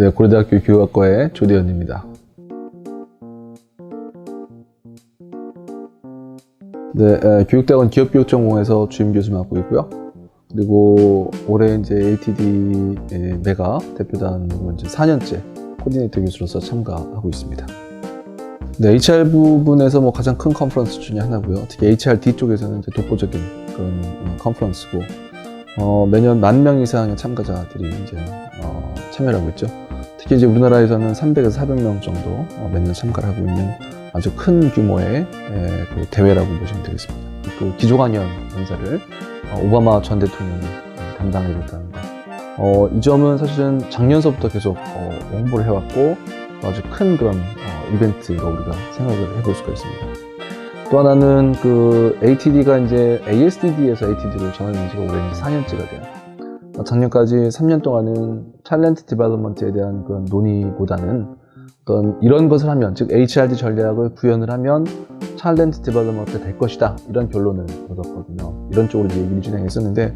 네, 고려대학교 교육학과의 조대현입니다. 네, 에, 교육대학원 기업교육전공에서 주임 교수 맡고 있고요. 그리고 올해 이제 ATD 의 메가 대표단으로 이제 4년째 코디네이터 교수로서 참가하고 있습니다. 네, HR 부분에서 뭐 가장 큰 컨퍼런스 중에 하나고요. 특히 HRD 쪽에서는 이제 독보적인 그런 어, 컨퍼런스고 어, 매년 만 명 이상의 참가자들이 이제 어, 참여를 하고 있죠. 특히 이제 우리나라에서는 300에서 400명 정도 어, 매년 참가를 하고 있는 아주 큰 규모의 에, 그 대회라고 보시면 되겠습니다. 그 기조강연 행사를 어, 오바마 전 대통령이 어, 담당해줬다는 것. 어, 이 점은 사실은 작년서부터 계속 어, 홍보를 해왔고 아주 큰 그런 어, 이벤트가 우리가 생각을 해볼 수가 있습니다. 또 하나는 그 ATD가 이제 ASDD에서 ATD로 전환된 지가 올해 이제 4년째가 돼요. 어, 작년까지 3년 동안은 탤런트 디벨롭먼트에 대한 그런 논의보다는 어떤 이런 것을 하면 즉 HRD 전략을 구현을 하면 탤런트 디벨롭먼트 될 것이다 이런 결론을 얻었거든요. 이런 쪽으로 얘기를 진행했었는데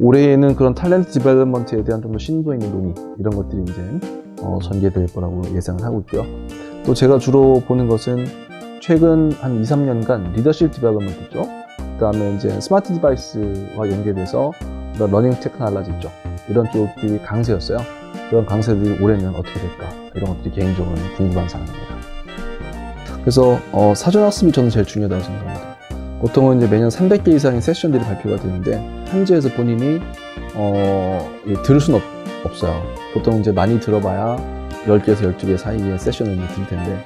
올해에는 그런 탤런트 디벨롭먼트에 대한 좀 더 심도 있는 논의 이런 것들이 이제 어, 전개될 거라고 예상을 하고 있고요. 또 제가 주로 보는 것은 최근 한 2, 3년간 리더십 디벨롭먼트 쪽, 그 다음에 이제 스마트 디바이스와 연계돼서 러닝 테크놀로지 쪽, 이런 쪽들이 강세였어요. 그런 강세들이 올해는 어떻게 될까? 이런 것들이 개인적으로는 궁금한 사항입니다. 그래서 어, 사전 학습이 저는 제일 중요하다고 생각합니다. 보통은 이제 매년 300개 이상의 세션들이 발표가 되는데 현지에서 본인이 어, 예, 들을 수는 없, 없어요. 보통 이제 많이 들어봐야 10개에서 12개 사이의 세션을 들을 텐데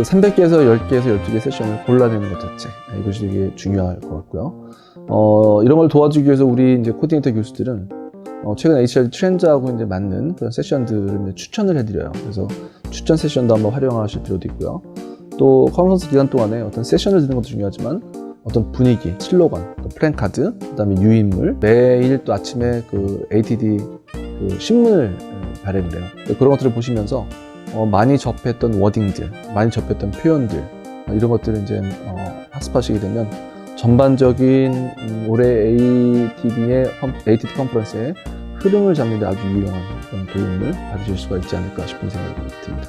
그 300개에서 10개에서 12개 세션을 골라내는 것 자체 예, 이것이 되게 중요할 것 같고요. 어, 이런 걸 도와주기 위해서 우리 이제 코디네이터 교수들은 어, 최근 HR 트렌드하고 이제 맞는 그런 세션들을 이제 추천을 해드려요. 그래서 추천 세션도 한번 활용하실 필요도 있고요. 또 컨퍼런스 기간 동안에 어떤 세션을 듣는 것도 중요하지만 어떤 분위기, 슬로건, 또 플랜카드, 그다음에 유인물 매일 또 아침에 그 ATD 그 신문을 에, 발행을 해요. 그런 것들을 보시면서 어, 많이 접했던 워딩들, 많이 접했던 표현들 어, 이런 것들을 이제 어, 학습하시게 되면 전반적인 음, 올해 ATD의 ATD 컨퍼런스의 흐름을 잡는 데 아주 유용한 그런 도움을 받으실 수가 있지 않을까 싶은 생각이 듭니다.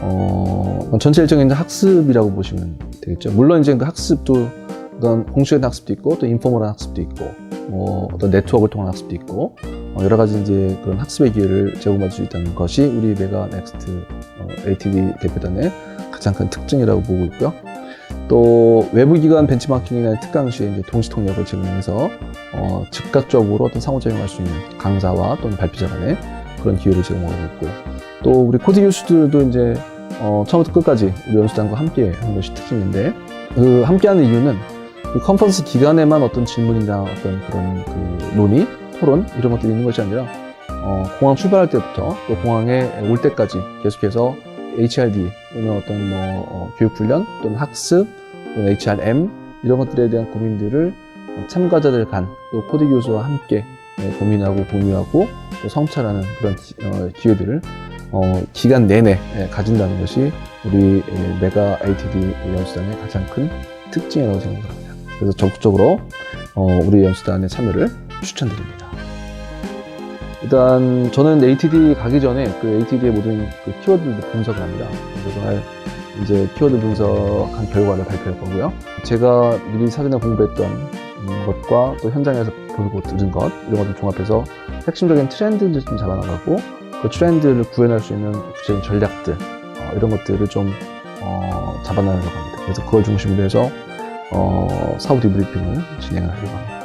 어, 전체 일정이 이제 학습이라고 보시면 되겠죠. 물론 이제 그 학습도 어떤 공식적인 학습도 있고 또 인포멀한 학습도 있고 뭐 어떤 네트워크를 통한 학습도 있고 어, 여러 가지 이제 그런 학습의 기회를 제공받을 수 있다는 것이 우리 메가 넥스트 어, ATD 대표단의 가장 큰 특징이라고 보고 있고요. 또 외부 기관 벤치마킹이나 특강 시에 이제 동시 통역을 제공해서 어, 즉각적으로 어떤 상호작용할 수 있는 강사와 또는 발표자 간의 그런 기회를 제공하고 있고 또 우리 코디 교수들도 이제 어, 처음부터 끝까지 우리 연수단과 함께 하는 것이 특징인데 그 함께하는 이유는 그 컨퍼런스 기간에만 어떤 질문이나 어떤 그런 그 논의, 토론 이런 것들이 있는 것이 아니라 어, 공항 출발할 때부터 또 공항에 올 때까지 계속해서 HRD 또는 어떤 뭐 어, 교육 훈련 또는 학습 또는 HRM 이런 것들에 대한 고민들을 어, 참가자들 간 또 코디 교수와 함께 예, 고민하고 공유하고 또 성찰하는 그런 기, 어, 기회들을 어, 기간 내내 예, 가진다는 것이 우리 예, 메가 ATD 연수단의 가장 큰 특징이라고 생각합니다. 그래서 적극적으로 어, 우리 연수단의 참여를 추천드립니다. 일단 저는 ATD 가기 전에 그 ATD의 모든 그 키워드를 분석을 합니다. 그래서 할 이제 키워드 분석한 결과를 발표할 거고요. 제가 미리 사전에 공부했던 음, 것과 또 현장에서 보고 들은 것 이런 것을 종합해서 핵심적인 트렌드를 좀 잡아나가고 그 트렌드를 구현할 수 있는 구체적인 전략들 어, 이런 것들을 좀 어, 잡아나가려고 합니다. 그래서 그걸 중심으로 해서 어, 사후 디 브리핑을 진행을 하려고 합니다.